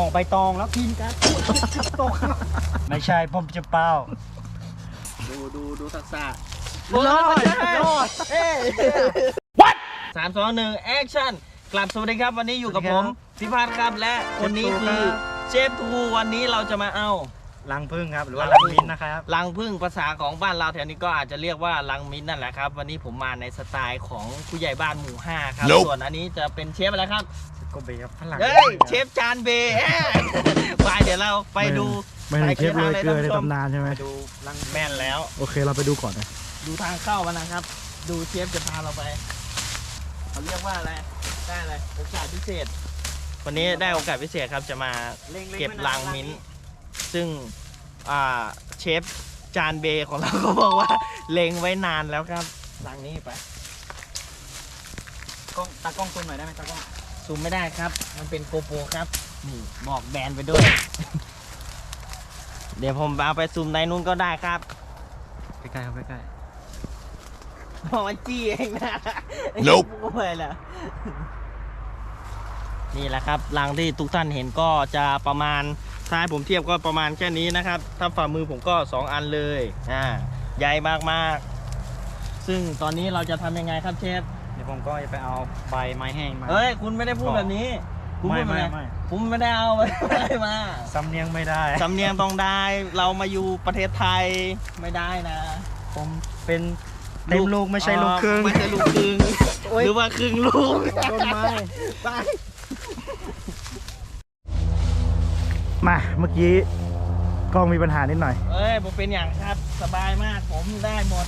ของใบตองแล้วกินกันตกครับไม่ใช่ผมจะเป้าดูดูดูทักษะรอดรอดเอ้สามสองหนึ่งแอคชั่นกลับสวัสดีครับ วันนี้อยู่กับสวัสดีผครับมพิพัฒน์ครับและคนนี้เชฟทูคือครับเชฟทูวันนี้เราจะมาเอาลังพึ่งครับหรือว่าลัลังงผึ้งมิ้นนะครับลังพึ่งภาษาของบ้านเราแถวนี้ก็อาจจะเรียกว่าลังมิ้นท์นั่นแหละครับ วันนี้ผมมาในสไตล์ของผู้ใหญ่บ้านหมู่ห้าครับ Nope ส่วนอันนี้จะเป็นเชฟอะไรครับโกเบครับข้างหลังเฮ้ยเชฟจานเบย์แอะไปเดี๋ยวเราไปดูไม่ใช่เชฟเลยเกลือในท่านผู้ชมตำนานใช่ไหมไปดูลังแม่นแล้ว โอเคเราไปดูก่อนนะดูทางเข้ามันนะครับ ดูเชฟจะพาเราไปเขาเรียกว่าอะไรได้อะไรโอกาสพิเศษ วันนี้ได้โอกาสพิเศษครับจะมาเก็บลังมิ้นท์ซึ่งอ่าเชฟจานเบย์ของเราก็บอกว่าเล็งไว้นานแล้วครับลังนี้ไปกล้องตากล้องซูมหน่อยได้ไหมตากล้อง ซูมไม่ได้ครับ มันเป็นโกโปรครับ นี่บอกแบรนด์ไปด้วย เดี๋ยวผมเอาไปซูมในนู้นก็ได้ครับ ใกล้ๆครับใกล้พอมันจี้เองนะ Nope พูดไปแล้วนี่แหละครับรังที่ทุกท่านเห็นก็จะประมาณถ้าให้ผมเทียบก็ประมาณแค่นี้นะครับ ถ้าฝ่ามือผมก็ 2 อันเลย อ่า ใหญ่มากๆ ซึ่งตอนนี้เราจะทำยังไงครับเชฟๆเดี๋ยวผมก็จะไปเอาใบไม้แห้งมาเฮ้ย คุณไม่ได้พูดแบบนี้ คุณพูดไม่แบบไม่ไหนไม่ผมไม่ได้เอาอะไรมาสำเนียงไม่ได้ สำเนียงต้องได้ เรามาอยู่ประเทศไทยไม่ได้นะผมเป็นเต็มลูกไม่ใช่ลูกครึ่ง ไม่ใช่ลูกครึ่งหรือว่าครึ่งลูก ต้นไม้ไปมาเมื่อกี้กล้องมีปัญหานิดหน่อย เอ้ยผมเป็นอย่างครับสบายมากผมได้หมด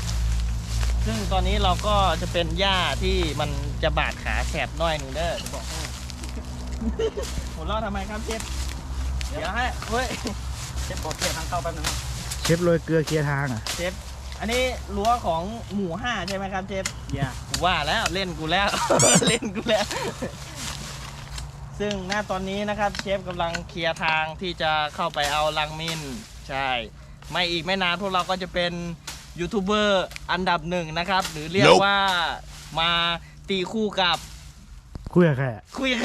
ซึ่งตอนนี้เราก็จะเป็นหญ้าที่มันจะบาดขาแสบน้อยหนึ่งเด้อจะบอกให้หัวเราะทำไมครับเชฟเดี๋ยวให้เฮ้ยเช็ดบอกเกียร์ทางเข้าแป๊บนึงครับเชฟโรยเกลือเคลียร์ทางอะเชฟอันนี้รั้วของหมู่ห้าใช่ไหมครับเชฟอย่ากูว่าแล้วเล่นกูแล้ว เล่นกูแล้ว ซึ่งหน้าตอนนี้นะครับ เชฟกำลังเคลียร์ทางที่จะเข้าไปเอาลังมินใช่ ไม่อีกไม่นานพวกเราก็จะเป็น ยูทูบเบอร์อันดับหนึ่งนะครับ หรือเรียก Nope ว่ามาตีคู่กับคุยกับใครอะคุยกัน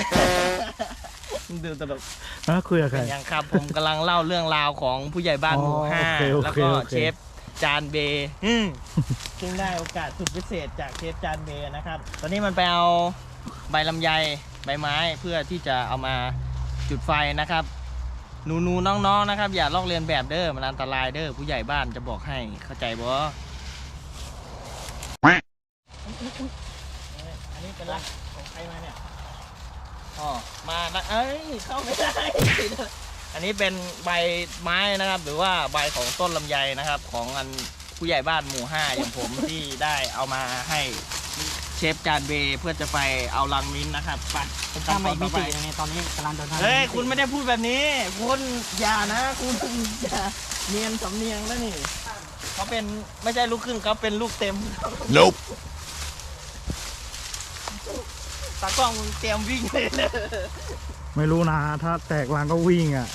ดูตลกฮะคุยกับใครเป็นยังครับ ผมกำลังเล่าเรื่องราวของผู้ใหญ่บ้านหมู่อ๋อห้าโอเคโอเคแล้วก็โอเค เชฟจานเบย์อืมซึ่งได้โอกาสสุดพิเศษจากเชฟจานเบย์นะครับ ตอนนี้มันไปเอาใบลำไยใบไม้เพื่อที่จะเอามาจุดไฟนะครับ หนูนูๆน้องๆนะครับ อย่าลอกเลียนแบบเด้อมันอันตรายเด้อผู้ใหญ่บ้านจะบอกให้เข้าใจบ่เอ้ยอันนี้เป็นรักของใครมาเนี่ยอ๋อมานะเอ้ยเข้าไม่ได้ อันนี้เป็นใบไม้นะครับ หรือว่าใบของต้นลำไยนะครับ ของอันผู้ใหญ่บ้านหมู่ห้าอย่างผมที่ได้เอามาให้ เชฟจานเบย์เพื่อจะไปเอาลังมิ้นท์นะครับไปผมข้ามมาอีกมิติหนึงในตอนนี้กำลังเดินทางเฮ้ยคุณไม่ได้พูดแบบนี้ คุณอย่านะคุณอย่าเนียนสำเนียงแล้วนี่เขาเป็นไม่ใช่ลูกครึ่งเขาเป็นลูกเต็ม Nope. ตากล้องมึงเตรียมวิ่งเลยนะไม่รู้นะ ถ้าแตกลางก็วิ่งอะ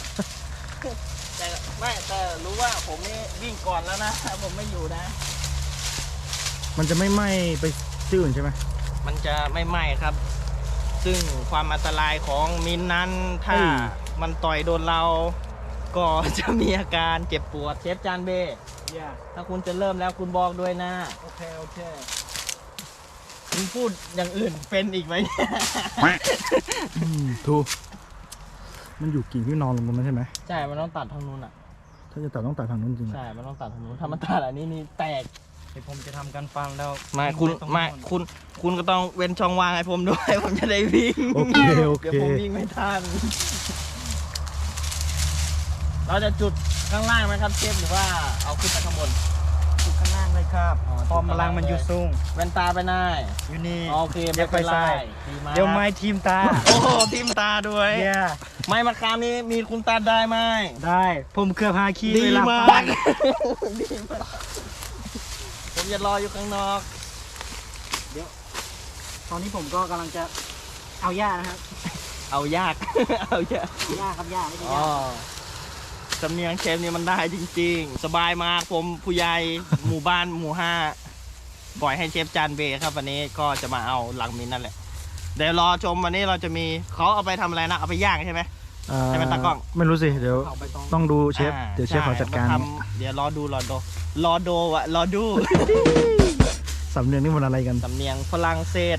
แต่ไม่แต่รู้ว่าผมนี่วิ่งก่อนแล้วนะผมไม่อยู่นะ มันจะไม่ไหม้ไป ที่อื่นใช่ไหมมันจะไม่ไหม้ครับ ซึ่งความอันตรายของมินนั้นถ้าเฮ้ยมันต่อยโดนเราก็จะมีอาการเจ็บปวดเชฟจานเบอย่าถ้าคุณจะเริ่มแล้วคุณบอกด้วยนะ โอเค โอเคคุณพูดอย่างอื่นเป็นอีกไหมเนี่ยอืมทูมันอยู่กิ่งที่นอนลงตรงนั้นใช่ไหมใช่ มันต้องตัดทางนู้นอะ ถ้าจะตัดต้องตัดทางนู้นจริงอะใช่ มันต้องตัดทางนู้นถ้ามันตัดอันนี้นี่แตก เดี๋ยวผมจะทำการฟังแล้วไม่คุณตรงไม่นู้นคุณคุณก็ต้องเว้นช่องว่างให้ผมด้วย ผมจะได้วิ่งโอเคโอเดี๋ยวเคผมวิ่งไม่ทัน เราจะจุดข้างล่างไหมครับเชฟหรือว่าเอาขึ้นไปข้างบน จุดข้างล่างเลยครับอ๋อพอพลังมันอยู่สูงแว่นตาไปนายอยู่นี่ โอเคเดี๋ไม่ยวเป็นไปไรใส่ดีมากเดี๋ยวไม้ทีมตาโอ้โหทิมตาด้วย เย้ไม้มะขามนี้มีคุณตาได้ไหมได้ ผมเคยพาขี้ดีเวลามาฟักงดีมาก ผมจะรออยู่ข้างนอกตอนนี้ผมก็กำลังจะเอาหญ้านะครับเอายาก เอายาก หญ้าครับหญ้าไม่ใช่หอ๋ญ้าอสำเนียงเชฟนี่มันได้จริง ๆ สบายมากผมผู้ใหญ่ หมู่บ้านหมู่ห้าปล่อยให้เชฟจานเบย์ครับวันนี้ก็จะมาเอาหลังมินนั่นแหละ เดี๋ยวรอชมวันนี้เราจะมีเขาเอาไปทำอะไรนะ เอาไปย่างใช่ไหมเอ่อใช่ไหมตากล้อง ไม่รู้สิ เดี๋ยว เอาไปตองต้องดูเชฟ อ่าเดี๋ยวเชฟใขอจัดการมทำเดี๋ยวรอดูรอดู รอดูอะรอดู สำเนียงนี่มันอะไรกัน สำเนียงฝรั่งเศส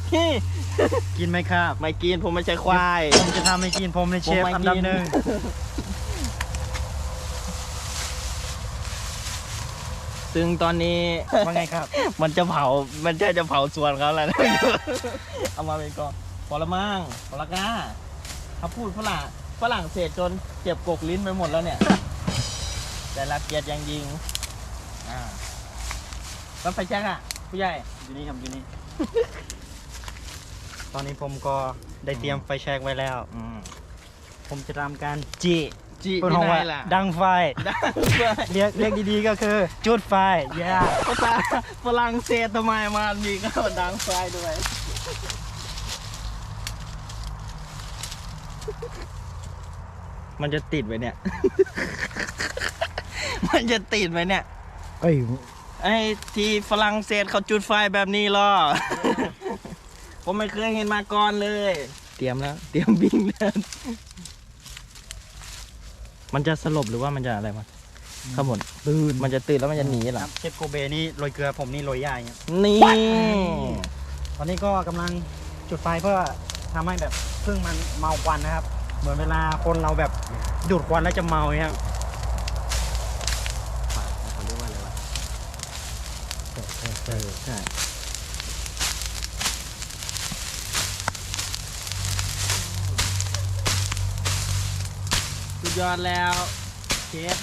กินไหมครับ ไม่กินผมไม่ใช่ควาย ผมจะทำให้กินผมในเชฟผมไม่อันดับกินหนึ่งซึ่งตอนนี้ ว่าไงครับ มันจะเผา มันจะจะเผาสวนเขาแล้วนะเอามาเป็นกองพอละมั่งพอละก้าเขาพูดฝรั่งฝรั่งเศสจนเจ็บกกลิ้นไปหมดแล้วเนี่ย แต่รับเกียรติอยังยิง อ่าแล้วไฟแจ็คอะผู้ใหญ่ อยู่นี่ครับอยู่นี่ ตอนนี้ผมก็ได้เตรียมไฟแช็กไว้แล้ว อืมผมจะทำการจีจีเป็นที่ของไหนว่าล่ะดังไฟ ดังเพื่อเรียกเรียกดีๆก็คือ จุดไฟย่าภาษาฝรั่งเศสทำไมมามีก็ดังไฟด้วยมันจะติดไว้เนี่ย มันจะติดไว้เนี่ย เอ้ยไอ้ที่ฝรั่งเศสเขาจุดไฟแบบนี้หรอ ผมไม่เคยเห็นมาก่อนเลย เตรียมแล้ว เตรียมวิ่งแล้วมันจะสลบหรือว่ามันจะอะไรมาข้างบนตื่นมันจะตื่นแล้วมันจะหนีเหรคอรับเชฟโกเบนี่โรยเกลือผมนี่โรยย่าอย่างเงี้ยนี่ ตอนนี้ก็กำลังจุดไฟเพื่อทำให้แบบพึ่งมันเมาควันนะครับ เหมือนเวลาคนเราแบบดูดควันแล้วจะเมาเนี่ยครับ เขาเรียกว่าอะไรวะ เออใช่สุดยอดแล้วเชฟ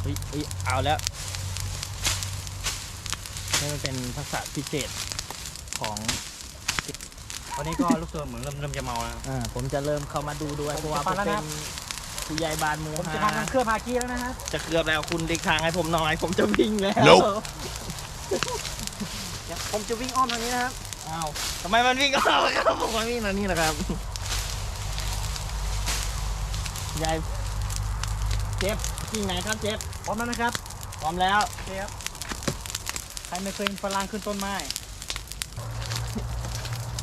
เฮ้ยเฮ้ยเอาแล้วนี่มันเป็นทักษะพิเศษของตอนนี้ก็ลูกเสือเหมือนเริ่มเริ่มจะเมาแล้ว อ่าผมจะเริ่มเข้ามาดูด้วยเพราะว่าผมผมจะฟังแล้วเป็นะนผู้ใหญ่บ้านหมูผมจะฮาทำการเคลือบฮากี้แล้วนะครับจะเกือบแล้วคุณดิกทางให้ผมหน่อย ผมจะวิ่งแล้ว Nope เดี๋ยว ผมจะวิ่งอ้อมทางนี้นะครับ อ้าวทำไมมันวิ่งก็เอาครับผมมาวิ่งทางนี้นะครับยายเจฟวิ่งไหนครับเจฟพร้อมแล้วนะครับพร้อมแล้วเชฟใครไม่เคยเห็นฝรั่งขึ้นต้นไม้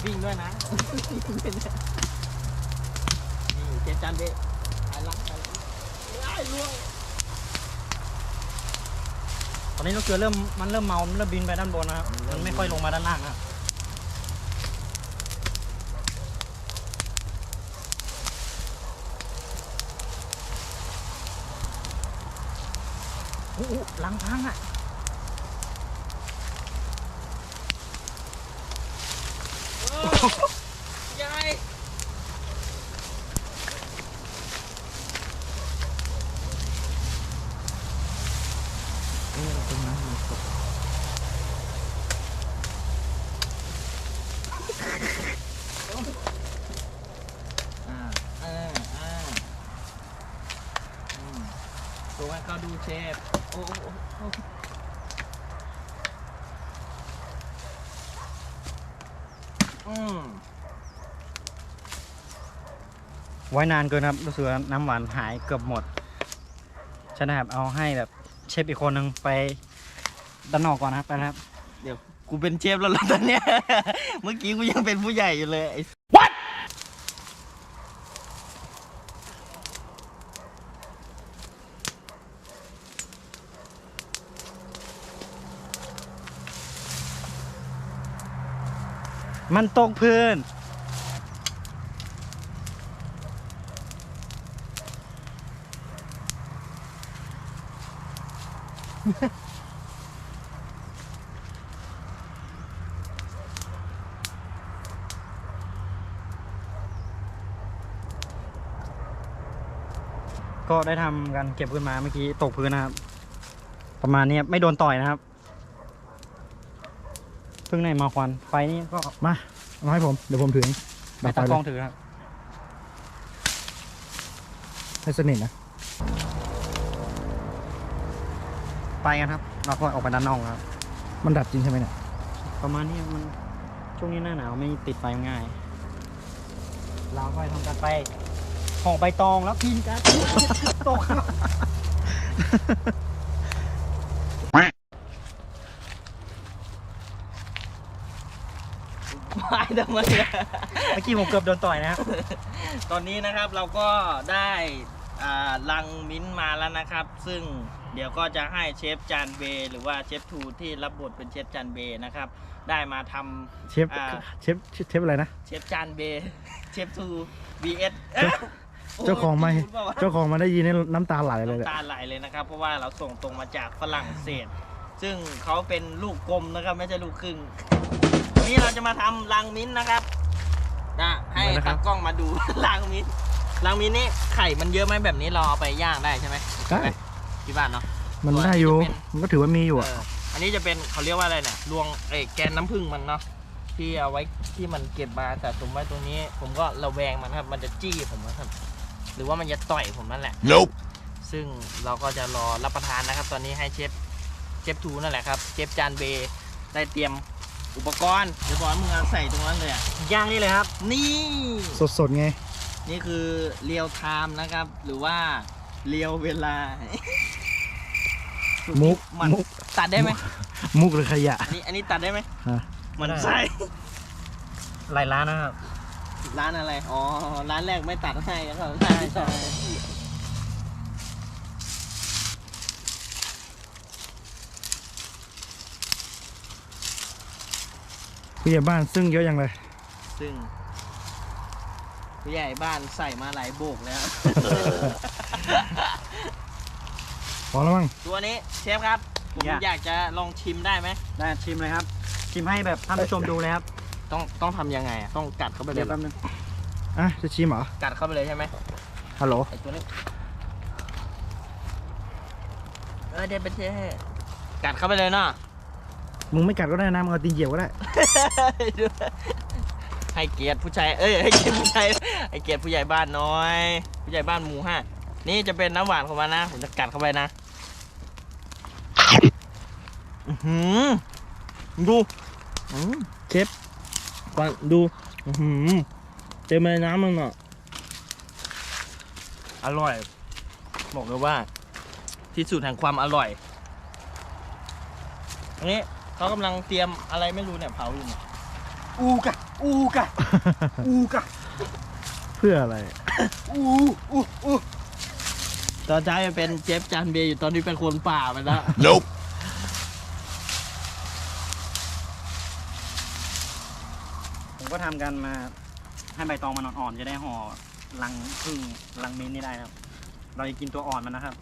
วิ่งด้วยนะนี่เจฟจันเบะไปละไปละไอ้ล่วงต อนนี้ลูกเสือเริ่มมันเริ่มเมามันเริ่มบินไปด้านบนนะครับมันไม่ค่อยลงมาด้านล่างนะครับอู้หูหลังพังอะ ยาย อ่าอ่าอ่าอืมตัวให้เขาดูเชฟ โอ้โอ้โอ้โอ้อืม ไว้นานเกินครับ รู้สึกว่าน้ำหวานหายเกือบหมดใช่นะครับเอาให้แบบเชฟอีกคนหนึ่งไปด้านนอกก่อนนะครับไปแล้วครับ เดี๋ยว กูเป็นเชฟแล้วตอนเนี้ย เมื่อกี้กูยังเป็นผู้ใหญ่อยู่เลยไอ้ มันตกพื้น ก็ได้ทำการเก็บขึ้นมาเมื่อกี้ตกพื้นนะครับ ประมาณนี้ไม่โดนต่อยนะครับ เพิ่งในมาควันไฟนี่ก็มาเอาให้ผม เดี๋ยวผมถึงไปดับไฟตาเลกล้องยถือครับให้สนิทนะ ไปกันครับเราก็ออกไปด้านนอกครับ มันดับจริงใช่ไหมเนี่ย ประมาณนี้มันช่วงนี้หน้าหนาวไม่ติดไฟง่าย เราก็ทำการไปห่อใบตองแล้วกินกันตกครับ ไม่ ทำไมล่ะเมื่อกี้ผมเกือบโดนต่อยนะครับตอนนี้นะครับเราก็ได้อ่าลังมิ้นท์มาแล้วนะครับ ซึ่งเดี๋ยวก็จะให้เชฟจานเบย์หรือว่าเชฟทูที่รับบทเป็นเชฟจานเบย์นะครับ ได้มาทำ เชฟอ่า เชฟเชฟอะไรนะ เชฟจานเบย์เชฟทู vs เจ้าของไม่พูดปล่าวะ เจ้าของมาได้ยินนี่น้ำตาไหลเลยแหละน้ำตาไหลเลยนะครับ เพราะว่าเราส่งตรงมาจากฝรั่งเศส ซึ่งเขาเป็นลูกกลมนะครับ ไม่ใช่ลูกครึ่งวั นนี้เราจะมาทำลังมิ้นท์นะครับนะให้ตากล้องมาดูลังมิ้นท์ลังมิ้นท์นี่ไข่มันเยอะไหมแบบนี้เราเอาไปย่างได้ใช่ไหมได้ที่บ้านเนาะ มันได้อยู่ส่วนอันนี้จะเป็นมันก็ถือว่ามีอยู่อะเอออันนี้จะเป็นเขาเรียกว่าอะไรเนี่ยรวงเอยแกนน้ำผึ้งมันเนาะที่เอาไว้ที่มันเก็บมาแต่สมไว้ตรงนี้ ผมก็ระแวงมันครับ มันจะจี้ผมนะครับ หรือว่ามันจะต่อยผมนั่นแหละ Nope. ซึ่งเราก็จะรอรับประทานนะครับ ตอนนี้ให้เชฟเชฟทูนั่นแหละครับเชฟจานเบย์ได้เตรียม อุปกรณ์เดี๋ยวบอลมึงเอาใส่ตรงนั้นเลยอะย่างนี่เลยครับ นี่สดๆไง นี่คือเรียวไทม์นะครับ หรือว่าเรียวเวลา มุกมัน มุก ตัดได้ไหมมุกหรือขยะ อันนี้อันนี้ตัดได้ไหมฮะ มันใส่หลายร้านนะครับร้านอะไร อ๋อ ร้านแรกไม่ตัดให้ครับใช่ใช่ ผู้ใหญ่บ้านซึ่งเยอะยังเลยซึ่งผู้ใหญ่บ้านใส่มาหลายโบกแล้วพอแล้วมั้งตัวนี้เชฟครับผมอยาก อยากจะลองชิมได้ไหมได้ชิมเลยครับ ชิมให้แบบท่านผู้ชมดูเลยครับต้องต้องทำยังไงอะต้องกัดเข้าไปเลเดี๋ยยวแป๊บนึงอะจะชิมเหรอกัดเข้าไปเลยใช่ไหมฮัลโหลไอตัวนี้เออเดี๋ยวไปเชฟกัดเข้าไปเลยเนาะ มึงไม่กัดก็ได้นะมึงเอาตีนเหยียบก็ได้ ให้เกียรติผู้ชายเอ้ยให้เกียรติผู้ชายให้เกียรติผู้ใหญ่บ้านน้อย ผู้ใหญ่บ้านหมู่ห้านี่จะเป็นน้ำหวานของมันนะผมจะกัดเข้าไปนะอื้อหือดูอืมเชฟก่อนดูอื้อหือเต็มเลยน้ำมันอะอร่อย บอกเลยว่า ที่สุดแห่งความอร่อยอันนี้ เขากำลังเตรียมอะไรไม่รู้เนี่ยเผาอยู่เนี่ยอูกะอูกะอูกะเพื่ออะไร อูอูอูตอนเช้าจะเป็นเจฟจานเบย์อยู่ตอนนี้เป็นคนป่าไปแล้ว Nope. ผมก็ทำกันมาให้ใบตองมันอ่อนๆจะได้ห่อรังพึ่งรังมิ้นท์นี่ได้นะครับ เราจะกินตัวอ่อนมันนะครับ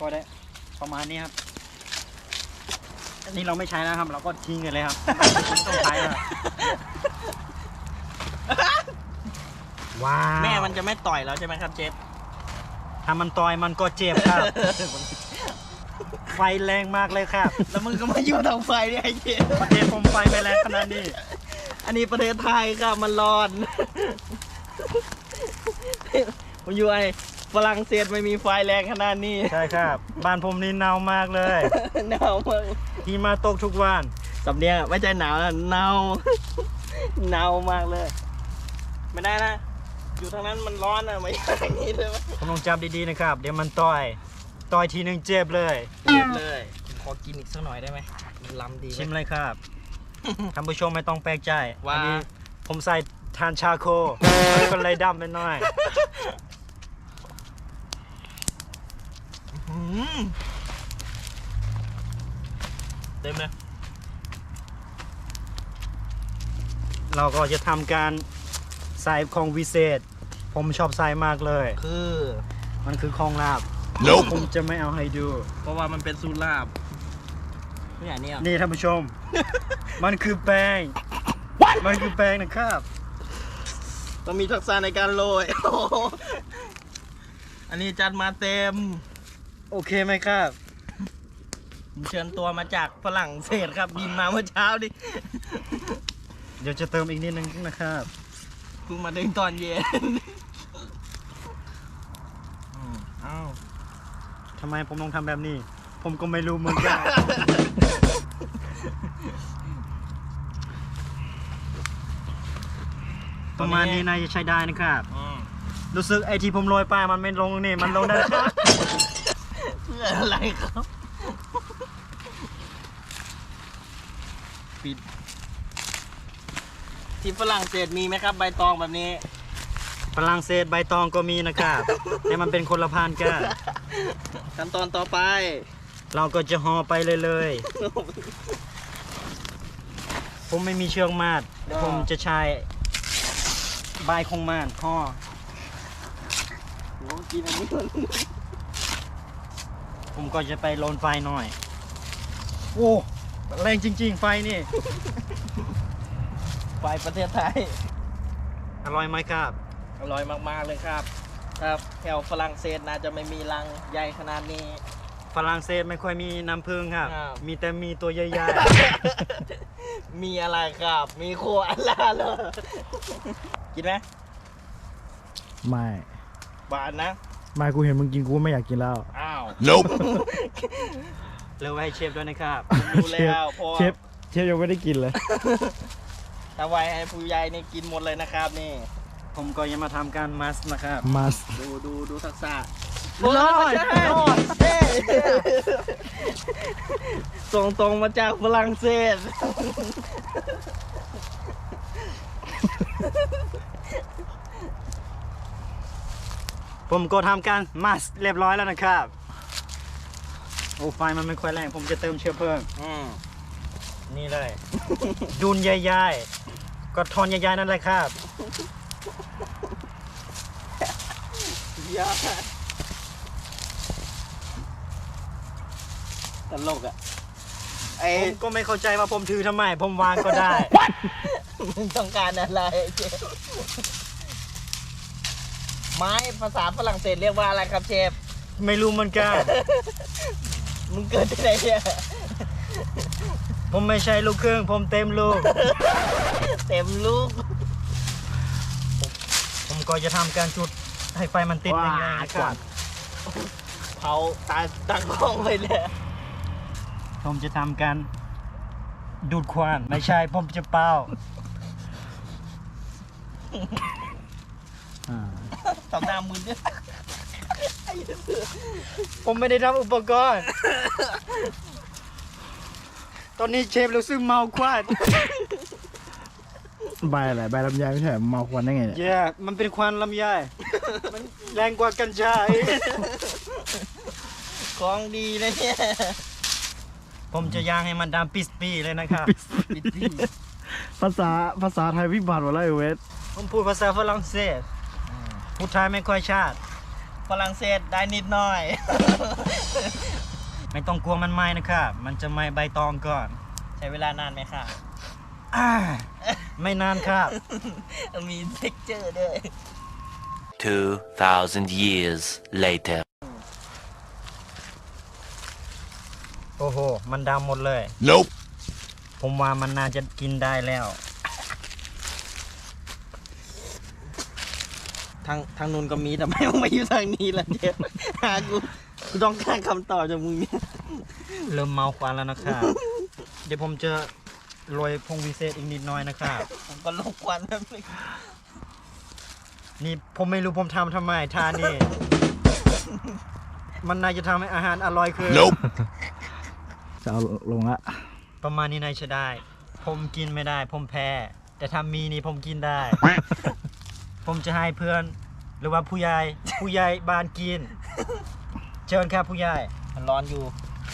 ก็ได้ ประมาณนี้ครับ อันนี้เราไม่ใช้แล้วครับ เราก็ทิ้งกันเลยครับไม่ต้องใช้แล้วครับว้าว แม่มันจะไม่ต่อยแล้วใช่ไหมครับเจฟถ้ามันต่อยมันก็เจ็บครับ ไฟแรงมากเลยครับ แล้วมึงก็มาอยู่ทางไฟเนี่ยไอ้เจฟประเทศผมไฟไม่แรงขนาดนี้ อันนี้ประเทศไทยครับมันร้อน ผมอยู่ไอ้ ฝรั่งเศสไม่มีไฟแรงขนาดนี้ใช่ครับ บ้านผมนี่หนาวมากเลยหนาวมากหิมะตกทุกวันสำเนียงไม่ใช่หนาวนะหนาวหนาวมากเลย ไม่ได้นะ อยู่ทางนั้นมันร้อนอะไม่ใช่ทางนี้เลยผมต้องจับดีๆนะครับ เดี๋ยวมันต่อยต่อยทีหนึ่งเจ็บเลยเจ็บเลยผมขอกินอีกสักหน่อยได้ไหมลำดีไหมชิมเลยครับท่านผู้ชมไม่ต้องแปลกใจว่าอันี้ผมใส่ทานชาโคมันก็เลยดำไปหน่อย อืม เต็มเลยเราก็จะทำการใส่ของวิเศษ ผมชอบใส่มากเลย คือ มันคือของลาบ Nope. ผมจะไม่เอาให้ดู เพราะว่ามันเป็นสูตรลาบไม่อย่างนี้อะนี่ท่านผู้ชม มันคือแป้ง มันคือแป้งนะครับต้องมีทักษะในการโรยโอ้โหอันนี้จัดมาเต็ม โอเคไหมครับผมเชิญตัวมาจากฝรั่งเศสครับบินมาเมื่อเช้าดิเดี๋ยวจะเติมอีกนิดนึงนะครับเพิ่งมาดึงตอนเย็นอืมอ้าวทำไมผมต้องทำแบบนี้ ผมก็ไม่รู้เหมือนกันประมาณนี้นายจะใช้ได้นะครับ อืมรู้สึกไอที่ผมโรยไปมันไม่ลงนี่ มันลงได้ครับเพื่ออะไรครับ ปิด ที่ฝรั่งเศสมีไหมครับ ใบตองแบบนี้ ฝรั่งเศสใบตองก็มีนะครับแต่มันเป็นคนละพันธุ์กันขั้นตอนต่อไป เราก็จะห่อไปเลยเลยๆผมไม่มีเชือกมาดแต่ผมจะใช้ใบคงมาดห่อ โอ้กินอันนี้ก่อน ผมก็จะไปโลนไฟหน่อย โอ้แรงจริง ๆ ไฟนี่ไปประเทศไทย อร่อยไหมครับ อร่อยมากๆเลยครับ ครับแถวฝรั่งเศสน่าจะไม่มีรังใหญ่ขนาดนี้ ฝรั่งเศสไม่ค่อยมีน้ำผึ้งครับ ครับ มีแต่มีตัวใหญ่มีอะไรครับ มีโคอาล่าเลยกินไหมไม่ บานนะ ไม่กูเห็นมึงกินกูไม่อยากกินแล้ว อ้าวๆเลือกไว้ให้เชฟด้วยนะครับดูแล้วพอเชฟเชฟยังไม่ได้กินเลย ถ้าไว้ให้ผู้ใหญ่นี่กินหมดเลยนะครับนี่ ผมก็ยังมาทำการมัสนะครับ มาสดูดูดูทักษะรอดใช่เฮ้ส่งตรงมาจากฝรั่งเศส ผมก็ทำการมัสเรียบร้อยแล้วนะครับ โอ้ไฟมันไม่ค่อยแรง ผมจะเติมเชื้อเพลิงอืมนี่เลย ดุนใหญ่ๆก็ทอนใหญ่ๆนั่นแหละครับยอดตลกอะไอ้ผมก็ไม่เข้าใจว่าผมถือทำไม ผมวางก็ได้ มึงต้องการอะไรเชฟ ไม้ภาษาฝรั่งเศสเรียกว่าอะไรครับเชฟ ไม่รู้เหมือนกัน มึงเกิดที่ไหนเนี่ย ผมไม่ใช่ลูกครึ่ง ผมเต็มลูก เต็มลูก ผมก็จะทำการจุดให้ไฟมันติดแรงๆนะครับเผาตาตั้งกล้องไปเลยผมจะทำการดูดควันไม่ใช่ผมจะเป่าอ่า ทำหน้ามึนเนี่ยผมไม่ได้ทำอุปกรณ์ ตอนนี้เชฟรู้สึกเมาควันใบอะไรใบลำไยไม่ใช่เหรอเมาควันได้ไงเนี่ยเย้มันเป็นควันลำไยมันแรงกว่ากัญชาอีกของดีนะเนี่ย ผมจะย่างให้มันดำปิสปีเลยนะครับปิดดีภาษาภาษาไทยวิบัติหมดแล้วไอ้เวสผมพูดภาษาฝรั่งเศส พูดไทยไม่ค่อยชาติ ฝรั่งเศสได้นิดหน่อย ไม่ต้องกลัวมันไหม้นะครับ มันจะไหม้ใบตองก่อน ใช้เวลานานไหมคะอ่า ไม่นานครับ มีเท็กเจอร์ด้วย 2,000 years later. โอ้โห มันดำหมดเลย Nope. ผมว่ามันน่าจะกินได้แล้ว ทางทางนู้นก็มีแต่ไม่มาอยู่ทางนี้ละเจฟหากูกูต้องการคำตอบจากมึงเนี่ยเริ่มเมาควันแล้วนะครับ เดี๋ยวผมจะโรยพงวิเศษอีกนิดหน้อยนะครับผมก็ลงควันแล้วมึงนี่ผมไม่รู้ผมทำทำไมทานนี่ มันน่าจะทำให้อาหารอร่อยขึ้น Nope. จะเอาลงละประมาณนี้นายจะได้ ผมกินไม่ได้ ผมแพ้ แต่ถ้ามีนี่ผมกินได้ ผมจะให้เพื่อน หรือว่าผู้ใหญ่ ผู้ใหญ่บ้านกิน เชิญครับผู้ใหญ่มันร้อนอยู่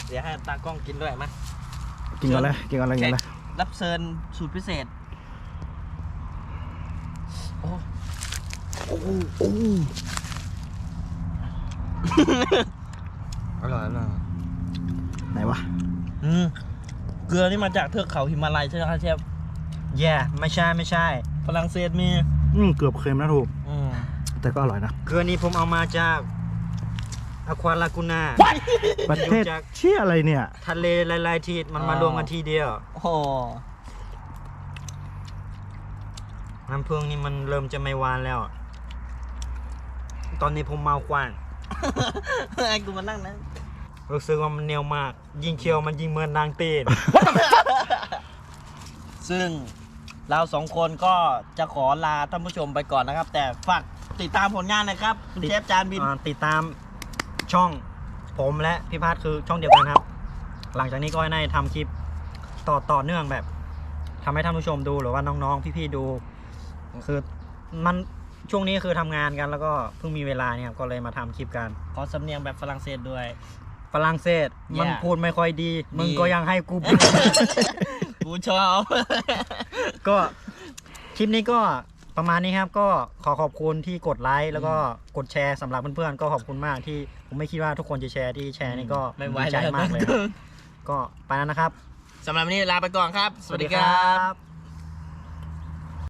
เดี๋ยวให้ตากล้องกินด้วยมั้ยกินก่อนเลยกินก่อนเลยกินก่อนเลยรับเชิญสูตรพิเศษโอ้อร่อยนะไหนวะอืมเกลือนี่มาจากเทือกเขาหิมาลัยใช่ไหมครับเชฟแย่ไม่ใช่ไม่ใช่ฝรั่งเศสมี อืมเกือบเค็มนะถูก อืมแต่ก็อร่อยนะเกลือนี้ผมเอามาจากอควาลากูนา ประเทศจากเชี่ยอะไรเนี่ย ทะเลหลายๆที่มันมารวมกันทีเดียว โอ้โหน้ำพึ่งนี่มันเริ่มจะไม่หวานแล้ว ตอนนี้ผมเมาควันไอ้กูมานั่งนั้นรู้สึกว่ามันเหนียวมาก ยิ่งเคี้ยวมันยิ่งเหมือนนางตีนซึ่ง เราสองคนก็จะขอลาท่านผู้ชมไปก่อนนะครับ แต่ฝากติดตามผลงานนะครับคุณติดเชฟจานบิน อ่าติดตามช่องผมและพี่พาดคือช่องเดียวกันครับ หลังจากนี้ก็ให้นายทำคลิปต่อต่อเนื่องแบบทำให้ท่านผู้ชมดูหรือว่าน้องๆพี่ๆดู คือมันช่วงนี้คือทำงานกัน แล้วก็เพิ่งมีเวลาเนี่ยครับก็เลยมาทำคลิปกัน ขอสำเนียงแบบฝรั่งเศสด้วย ฝรั่งเศสมัน Yeah พูดไม่ค่อยดี มึงดีก็ยังให้กูพูด กูชอบ ก็คลิปนี้ก็ประมาณนี้ครับ ก็ขอขอบคุณที่กดไลค์แล้วก็กดแชร์สำหรับเพื่อนๆก็ขอบคุณมากที่ผมไม่คิดว่าทุกคนจะแชร์ที่แชร์นี่ก็ไม่ไหวดีใจแล้วมากเลย ก็ไปแล้วนะครับ สำหรับวันนี้ลาไปก่อนครับ สวัสดีครับบ